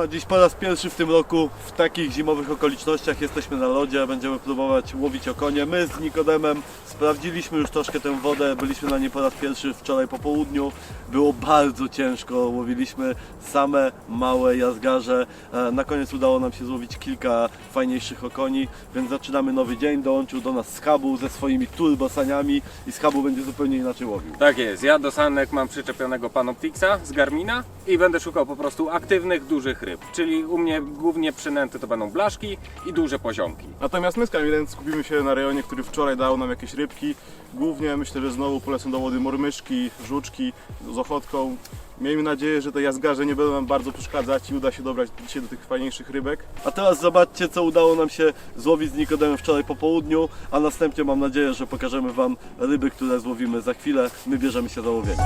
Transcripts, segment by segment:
a dziś po raz pierwszy w tym roku w takich zimowych okolicznościach jesteśmy na lodzie, będziemy próbować łowić okonie. My z Nikodemem sprawdziliśmy już troszkę tę wodę, byliśmy na niej po raz pierwszy wczoraj po południu. Było bardzo ciężko, łowiliśmy same małe jazgarze. E, Na koniec udało nam się złowić kilka fajniejszych okoni, więc zaczynamy nowy dzień. Dołączył do nas Schabu ze swoimi turbosaniami i Schabu będzie zupełnie inaczej łowił. Tak jest, ja do sanek mam przyczepionego Panoptixa z Garmina i będę szukał po prostu aktywnych, dużych ryb. Czyli u mnie głównie przynęty to będą blaszki i duże poziomki. Natomiast my z Kamilem skupimy się na rejonie, który wczoraj dał nam jakieś rybki. Głównie myślę, że znowu polecą do wody mormyszki, żuczki z ochotką. Miejmy nadzieję, że te jazgarze nie będą nam bardzo przeszkadzać i uda się dobrać dzisiaj do tych fajniejszych rybek. A teraz zobaczcie, co udało nam się złowić z Nikodemem wczoraj po południu, a następnie mam nadzieję, że pokażemy Wam ryby, które złowimy za chwilę. My bierzemy się za łowienie.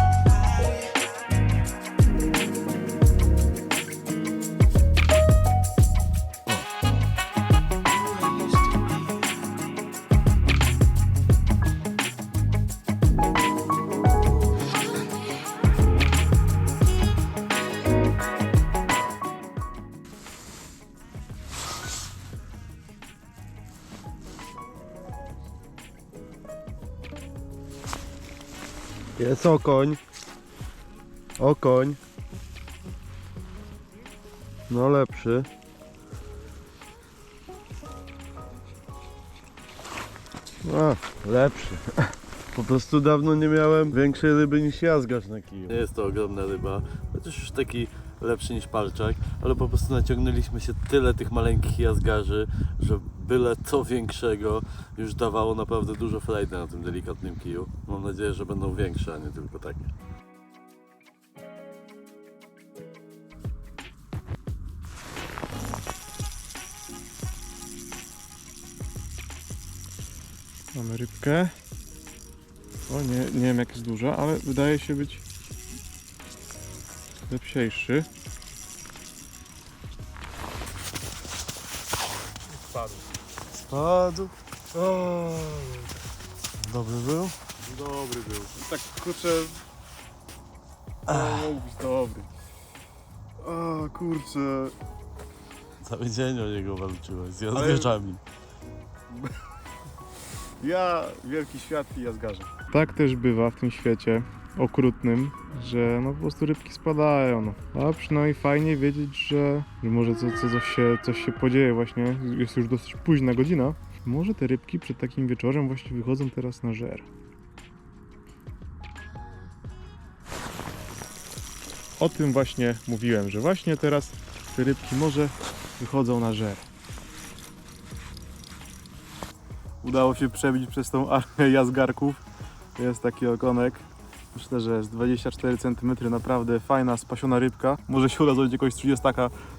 Jest okoń. Okoń. No lepszy. A, lepszy. Po prostu dawno nie miałem większej ryby niż jazgarz na kiju. Nie jest to ogromna ryba, chociaż już taki lepszy niż palczak, ale po prostu naciągnęliśmy się tyle tych maleńkich jazgarzy, że byle co większego już dawało naprawdę dużo frajdy na tym delikatnym kiju. Mam nadzieję, że będą większe, a nie tylko takie. Mamy rybkę. O nie, nie wiem jak jest duża, ale wydaje się być lepsiejszy. Spadł. O, dobry był. Dobry był. Tak kurczę. O, mógł być dobry. O kurczę. Cały dzień o niego walczyłeś z jazgarzami. Ja, wielki świat i jazgarze. Tak też bywa w tym świecie okrutnym, że no po prostu rybki spadają. No. A przynajmniej fajnie wiedzieć, że, że może co, co, coś, się, coś się podzieje właśnie. Jest już dosyć późna godzina. Może te rybki przed takim wieczorem właśnie wychodzą teraz na żer. O tym właśnie mówiłem, że właśnie teraz te rybki może wychodzą na żer. Udało się przebić przez tą armię jazgarków. Jest taki okonek. Myślę, że jest 24 cm, naprawdę fajna, spasiona rybka. Może się uda zrobić jakiegoś 30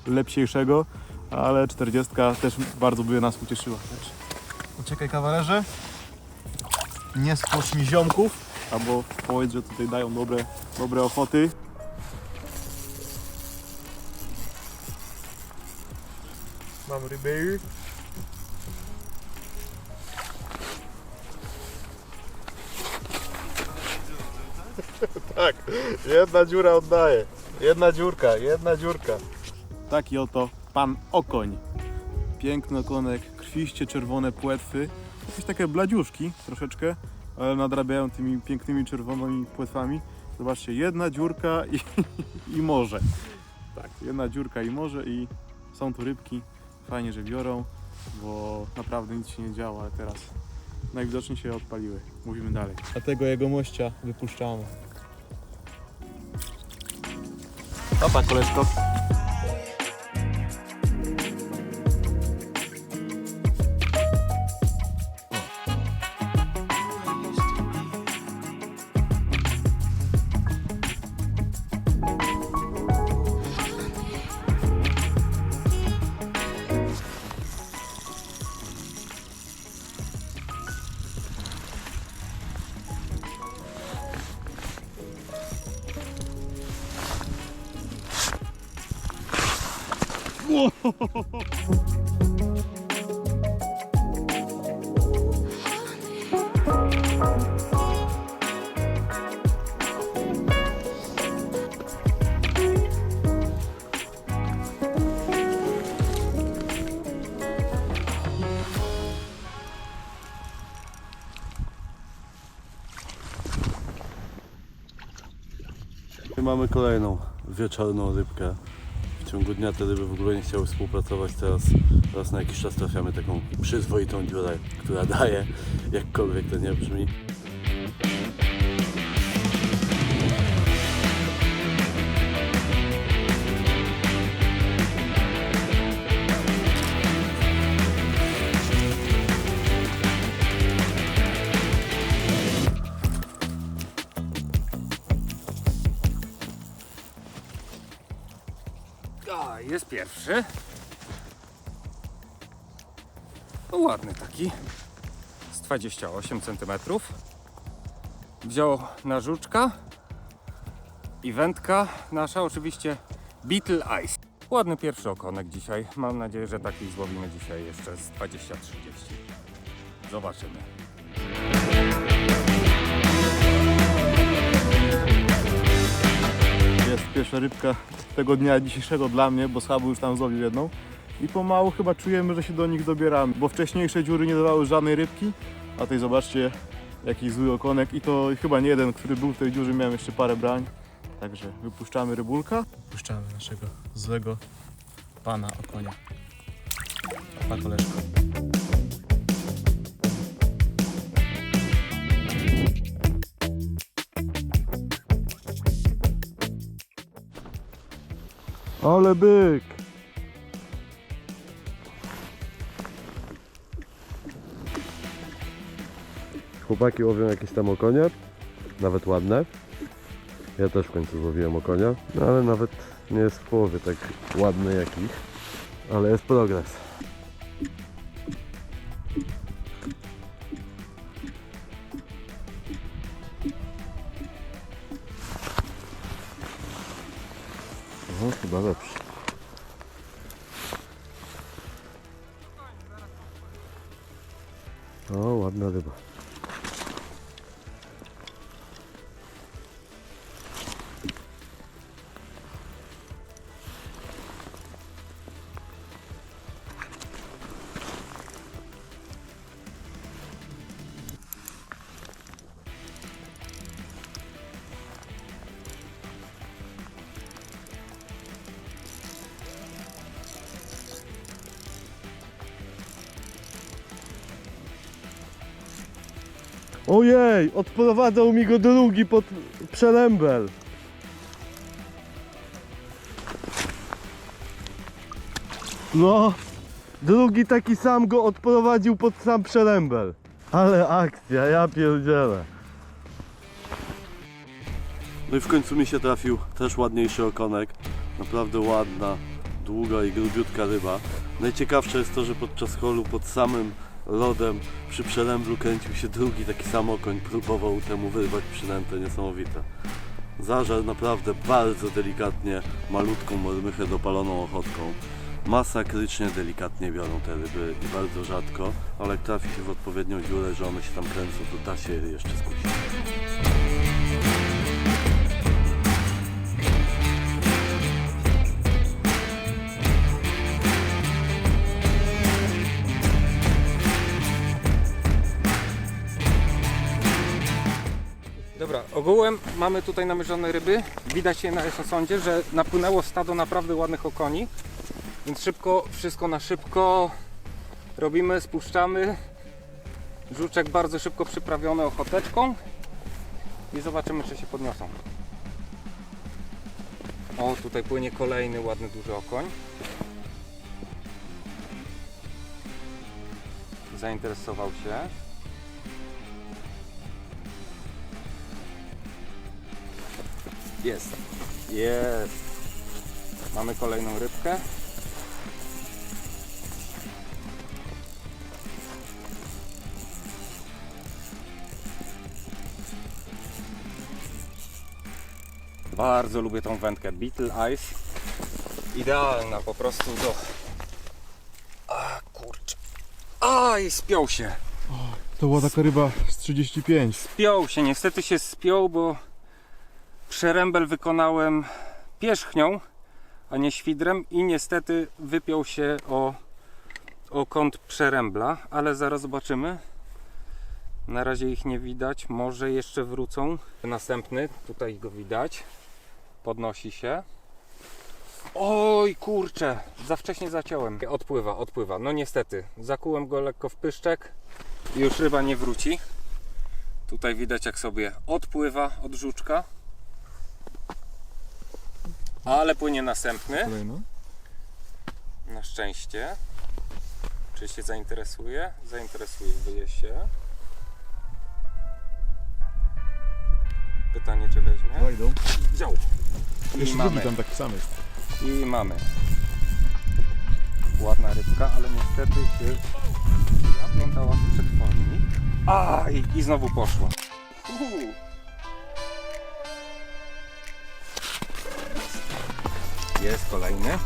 lepsiejszego, ale 40 też bardzo by nas ucieszyła. Poczekaj kawalerze. Nie skocz mi ziomków, albo powiedz, że tutaj dają dobre, dobre ochoty. Mam ryby. Tak, jedna dziura oddaje. Jedna dziurka, jedna dziurka. Taki oto pan okoń. Piękny okonek, krwiście czerwone płetwy. Jakieś takie bladziuszki troszeczkę, ale nadrabiają tymi pięknymi czerwonymi płetwami. Zobaczcie, jedna dziurka i, i morze. Tak, jedna dziurka i morze i są tu rybki. Fajnie, że biorą, bo naprawdę nic się nie działo, ale teraz najwidoczniej się odpaliły. Mówimy dalej. A tego jego mościa wypuszczamy. Opa, koleżko. I mamy kolejną wieczorną rybkę. W ciągu dnia te ryby w ogóle nie chciały współpracować, teraz raz na jakiś czas trafiamy taką przyzwoitą dziurę, która daje, jakkolwiek to nie brzmi. Pierwszy. No, ładny taki. Z 28 cm. Wziął na żuczka. I wędka nasza oczywiście Beetle Ice. Ładny pierwszy okonek dzisiaj. Mam nadzieję, że taki złowimy dzisiaj jeszcze z 20-30. Zobaczymy. Rybka tego dnia dzisiejszego dla mnie, bo schabu już tam złowił jedną. I pomału chyba czujemy, że się do nich dobieramy, bo wcześniejsze dziury nie dawały żadnej rybki, a tej zobaczcie jaki zły okonek i to chyba nie jeden, który był w tej dziurze, miałem jeszcze parę brań. Także wypuszczamy rybulka. Wypuszczamy naszego złego pana okonia. Pa koleżko. Ale byk! Chłopaki łowią jakieś tam okonie, nawet ładne. Ja też w końcu złowiłem okonia, no ale nawet nie jest w połowie tak ładny jak ich, ale jest progres. Ojej, odprowadzał mi go drugi pod przelębel. No, drugi taki sam go odprowadził pod sam przelębel. Ale akcja, ja pierdzielę. No i w końcu mi się trafił też ładniejszy okonek. Naprawdę ładna, długa i grubiutka ryba. Najciekawsze jest to, że podczas holu pod samym lodem przy przelęblu kręcił się drugi taki sam okoń. Próbował temu wyrwać przynętę niesamowite. Zażar naprawdę bardzo delikatnie malutką mormychę dopaloną ochotką. Masakrycznie delikatnie biorą te ryby i bardzo rzadko, ale jak trafi się w odpowiednią dziurę, że one się tam kręcą, to da się je jeszcze skusić. Ogółem mamy tutaj namierzone ryby. Widać je na sądzie, że napłynęło stado naprawdę ładnych okoni. Więc szybko, wszystko na szybko robimy, spuszczamy. Żuczek bardzo szybko przyprawiony ochoteczką. I zobaczymy, czy się podniosą. O, tutaj płynie kolejny ładny, duży okoń. Zainteresował się. Jest. Jest. Mamy kolejną rybkę. Bardzo lubię tą wędkę Beetle Ice. Idealna po prostu do... A kurczę. Aj, spiął się. To była taka ryba z 35. Spiął się, niestety się spiął, bo przerębel wykonałem pierzchnią, a nie świdrem i niestety wypiął się o, o kąt przerębla, ale zaraz zobaczymy. Na razie ich nie widać, może jeszcze wrócą. Następny, tutaj go widać. Podnosi się. Oj, kurczę, za wcześnie zaciąłem. Odpływa, odpływa. No niestety, zakułem go lekko w pyszczek i już ryba nie wróci. Tutaj widać jak sobie odpływa od żuczka. Ale płynie następny. Kolejno. Na szczęście. Czy się zainteresuje? Zainteresuje, wyje się. Pytanie, czy weźmie? No idą. Wziął. I Jeszcze mamy. tam taki sam jest. I mamy. Ładna rybka, ale niestety się zaplątała w przetwornik. Aj! I znowu poszła. Uhu. Jest kolejny.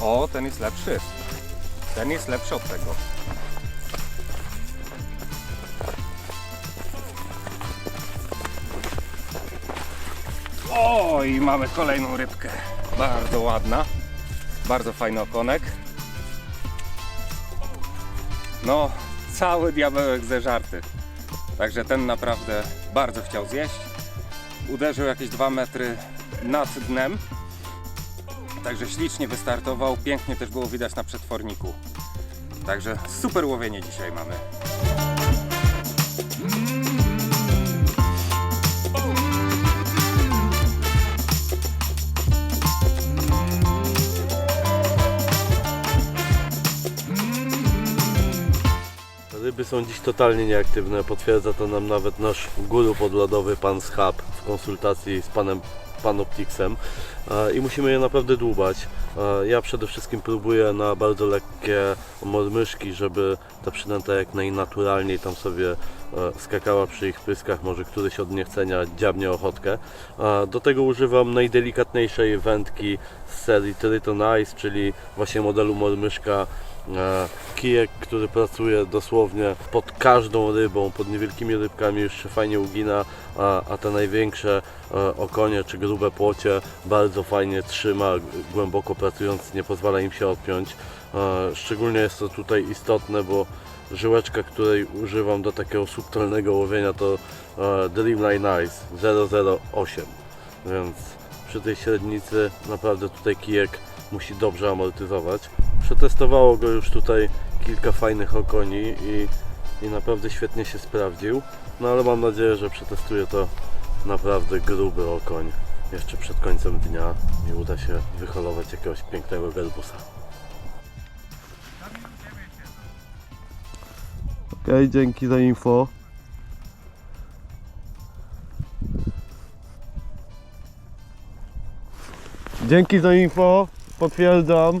O, ten jest lepszy. Ten jest lepszy od tego. O, i mamy kolejną rybkę. Bardzo ładna. Bardzo fajny okonek. No, cały diabełek zeżarty. Także ten naprawdę bardzo chciał zjeść. Uderzył jakieś 2 metry nad dnem. Także ślicznie wystartował. Pięknie też było widać na przetworniku. Także super łowienie dzisiaj mamy. Ryby są dziś totalnie nieaktywne, potwierdza to nam nawet nasz guru podlodowy, pan Schab, w konsultacji z panem Panoptixem E, i musimy je naprawdę dłubać. E, Ja przede wszystkim próbuję na bardzo lekkie mormyszki, żeby ta przynęta jak najnaturalniej tam sobie e, skakała przy ich pyskach, może któryś od niechcenia dziabnie ochotkę. Do tego używam najdelikatniejszej wędki z serii Triton Ice, czyli właśnie modelu mormyszka kijek, który pracuje dosłownie pod każdą rybą, pod niewielkimi rybkami już się fajnie ugina, a, a te największe e, okonie czy grube płocie bardzo fajnie trzyma, głęboko pracując nie pozwala im się odpiąć. E, Szczególnie jest to tutaj istotne, bo żyłeczka, której używam do takiego subtelnego łowienia to e, Dreamline Ice 008, więc przy tej średnicy naprawdę tutaj kijek musi dobrze amortyzować. Przetestowało go już tutaj kilka fajnych okoni i, i naprawdę świetnie się sprawdził. No ale mam nadzieję, że przetestuję to naprawdę gruby okoń jeszcze przed końcem dnia i uda się wyholować jakiegoś pięknego garbusa. Okej, dzięki za info. Dzięki za info, potwierdzam.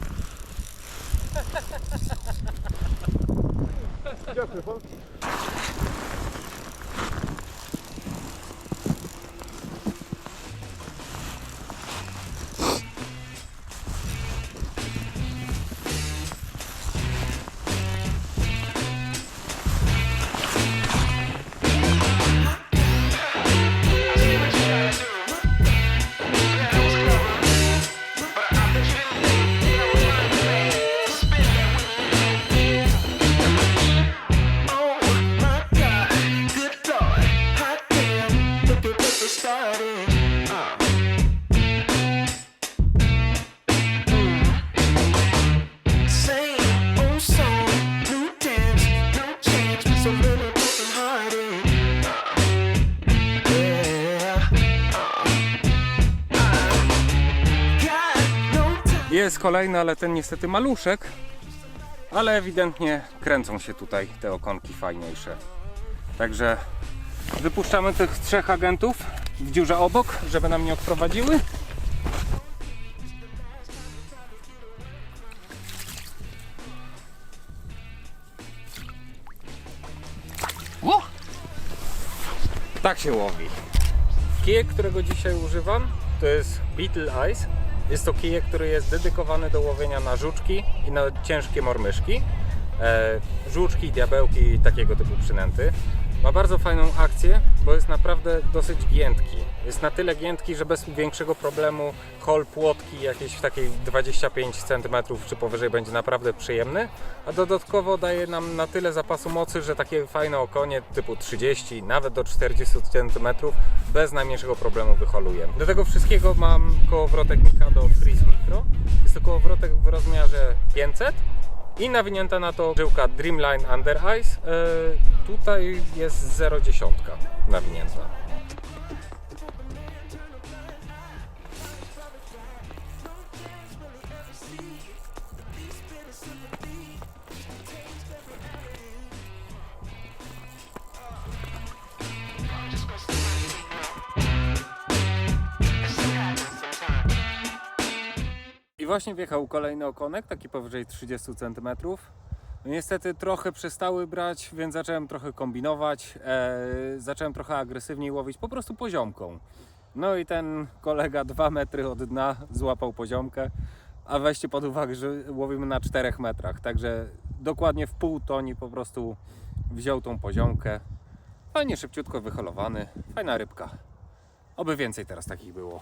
Jest kolejny, ale ten niestety maluszek. Ale ewidentnie kręcą się tutaj te okonki fajniejsze. Także wypuszczamy tych trzech agentów w dziurze obok, żeby nam nie odprowadziły. O! Tak się łowi. Kijek, którego dzisiaj używam, to jest Beetle Eyes. Jest to kijek, który jest dedykowany do łowienia na żuczki i na ciężkie mormyszki. E, żuczki, diabełki, takiego typu przynęty. Ma bardzo fajną akcję, bo jest naprawdę dosyć giętki. Jest na tyle giętki, że bez większego problemu hol płotki jakieś w takiej 25 cm czy powyżej będzie naprawdę przyjemny, a dodatkowo daje nam na tyle zapasu mocy, że takie fajne okonie typu 30, nawet do 40 cm bez najmniejszego problemu wyholuje. Do tego wszystkiego mam kołowrotek Mikado Freeze Micro. Jest to kołowrotek w rozmiarze 500 i nawinięta na to żyłka Dreamline Under Ice. E, tutaj jest 0,10 nawinięta. Właśnie wjechał kolejny okonek, taki powyżej 30 cm. No Niestety trochę przestały brać, więc zacząłem trochę kombinować. E, zacząłem trochę agresywniej łowić, po prostu poziomką. No i ten kolega 2 metry od dna złapał poziomkę, a weźcie pod uwagę, że łowimy na 4 metrach, także dokładnie w pół toni po prostu wziął tą poziomkę. Fajnie szybciutko wyholowany, fajna rybka. Oby więcej teraz takich było.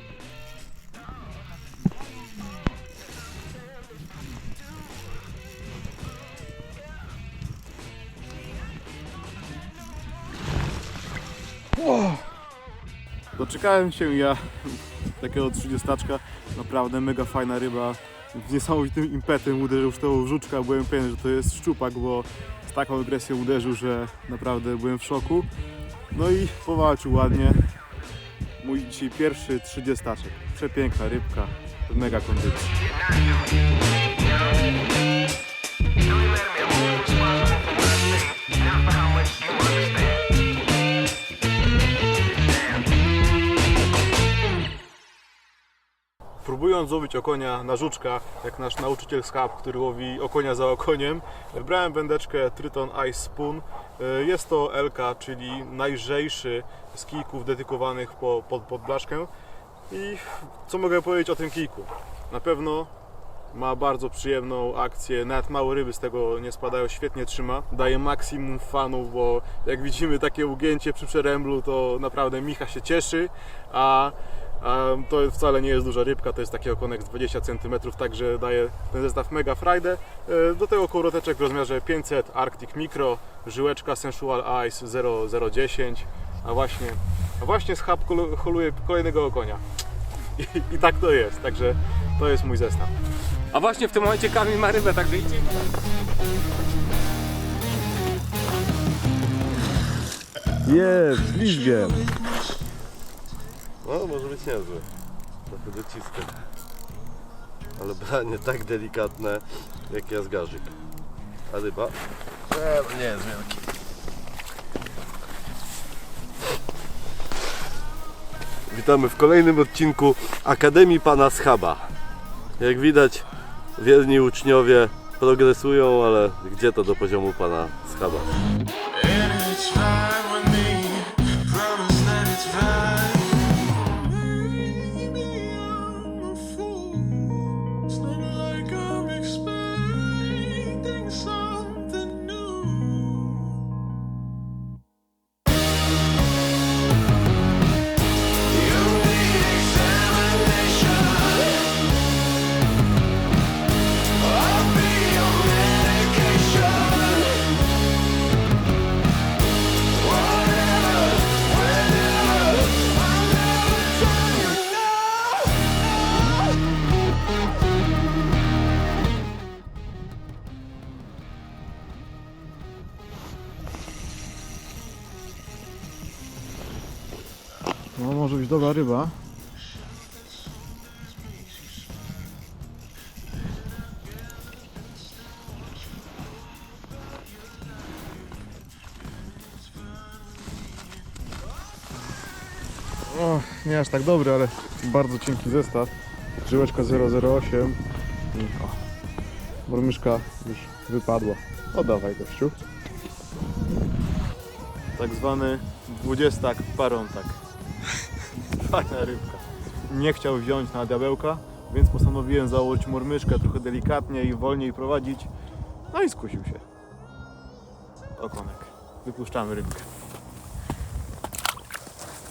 rybkę. Doczekałem się ja takiego 30 naprawdę mega fajna ryba. Z niesamowitym impetem uderzył w tą żuczka. Byłem pewien, że to jest szczupak, bo z taką agresją uderzył, że naprawdę byłem w szoku. No i powalczył ładnie. Mój dzisiaj pierwszy 30 Przepiękna rybka, mega kondycji. Próbując łowić okonia na żuczka, jak nasz nauczyciel z który łowi okonia za okoniem, brałem wędeczkę Triton Ice Spoon. E, Jest to LK, czyli najlżejszy z kijków dedykowanych po, pod, pod blaszkę. I co mogę powiedzieć o tym kijku? Na pewno ma bardzo przyjemną akcję, nawet małe ryby z tego nie spadają, świetnie trzyma. Daje maksimum fanów, bo jak widzimy takie ugięcie przy przeręblu, to naprawdę Micha się cieszy, a, a to wcale nie jest duża rybka, to jest taki okonek z 20 cm, także daje ten zestaw mega frajdę. E, Do tego kołowroteczek w rozmiarze 500 Arctic Micro, żyłeczka Sensual Ice 0010, a właśnie, a właśnie z Hub holuje kolejnego okonia. I, I tak to jest, także to jest mój zestaw. A właśnie w tym momencie Kamil ma rybę, także idzie. Jest, liczbie. No, może być niezły. Trochę dociska. Ale branie tak delikatne, jak jazgarzyk. A ryba? E, no nie jest wielki. Witamy w kolejnym odcinku Akademii Pana Schaba. Jak widać, wierni uczniowie progresują, ale gdzie to do poziomu Pana Schaba? Może być dobra ryba. O, nie aż tak dobry, ale bardzo cienki zestaw. Żyłeczka 008 i o, murmyszka już wypadła. Oddawaj gościu. Tak zwany dwudziestak parontak. Fajna rybka. Nie chciał wziąć na diabełka, więc postanowiłem założyć murmyszkę trochę delikatnie i wolniej prowadzić. No i skusił się. Okonek. Wypuszczamy rybkę.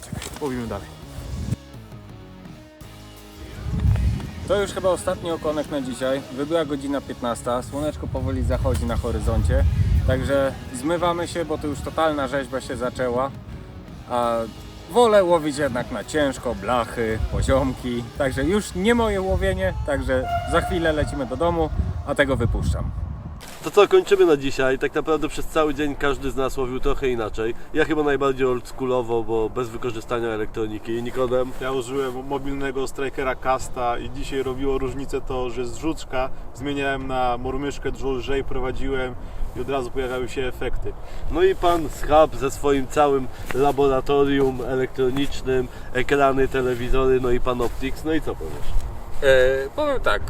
Czekaj, dalej. To już chyba ostatni okonek na dzisiaj. Wybyła godzina 15, słoneczko powoli zachodzi na horyzoncie. Także zmywamy się, bo to już totalna rzeźba się zaczęła. A wolę łowić jednak na ciężko, blachy, poziomki. Także już nie moje łowienie, także za chwilę lecimy do domu, a tego wypuszczam. To co, kończymy na dzisiaj. Tak naprawdę przez cały dzień każdy z nas łowił trochę inaczej. Ja chyba najbardziej oldschoolowo, bo bez wykorzystania elektroniki. Nikodem. Ja użyłem mobilnego strikera Casta i dzisiaj robiło różnicę to, że z rzuczka zmieniałem na murmyszkę lżej prowadziłem i od razu pojawiały się efekty. No i pan Schab ze swoim całym laboratorium elektronicznym, ekrany, telewizory, no i pan Optics. No i co powiesz? E, powiem tak,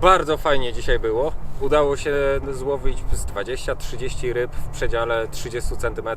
bardzo fajnie dzisiaj było. Udało się złowić z 20-30 ryb w przedziale 30 cm.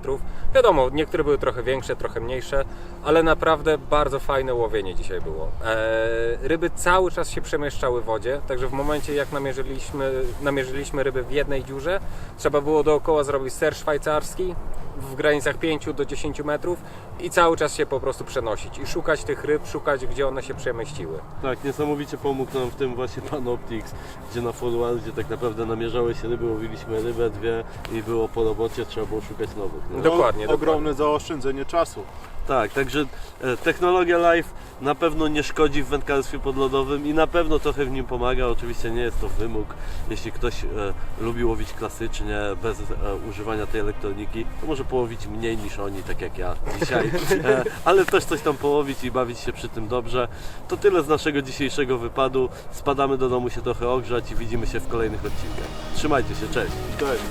Wiadomo, niektóre były trochę większe, trochę mniejsze, ale naprawdę bardzo fajne łowienie dzisiaj było. E, ryby cały czas się przemieszczały w wodzie, także w momencie jak namierzyliśmy, namierzyliśmy ryby w jednej dziurze, trzeba było dookoła zrobić ser szwajcarski w granicach 5 do 10 metrów i cały czas się po prostu przenosić i szukać tych ryb, szukać gdzie one się przemieściły. Tak, niesamowicie pomógł nam w tym właśnie pan Optics, gdzie na forwardzie tak naprawdę namierzały się ryby, łowiliśmy rybę, dwie i było po robocie, trzeba było szukać nowych. No. Dokładnie, O, ogromne zaoszczędzenie czasu. Tak, także e, technologia live na pewno nie szkodzi w wędkarstwie podlodowym i na pewno trochę w nim pomaga. Oczywiście nie jest to wymóg. Jeśli ktoś e, lubi łowić klasycznie, bez e, używania tej elektroniki, to może połowić mniej niż oni, tak jak ja dzisiaj. E, ale też coś tam połowić i bawić się przy tym dobrze. To tyle z naszego dzisiejszego wypadu. Spadamy do domu się trochę ogrzać i widzimy się w kolejnych odcinkach. Trzymajcie się, cześć! Cześć.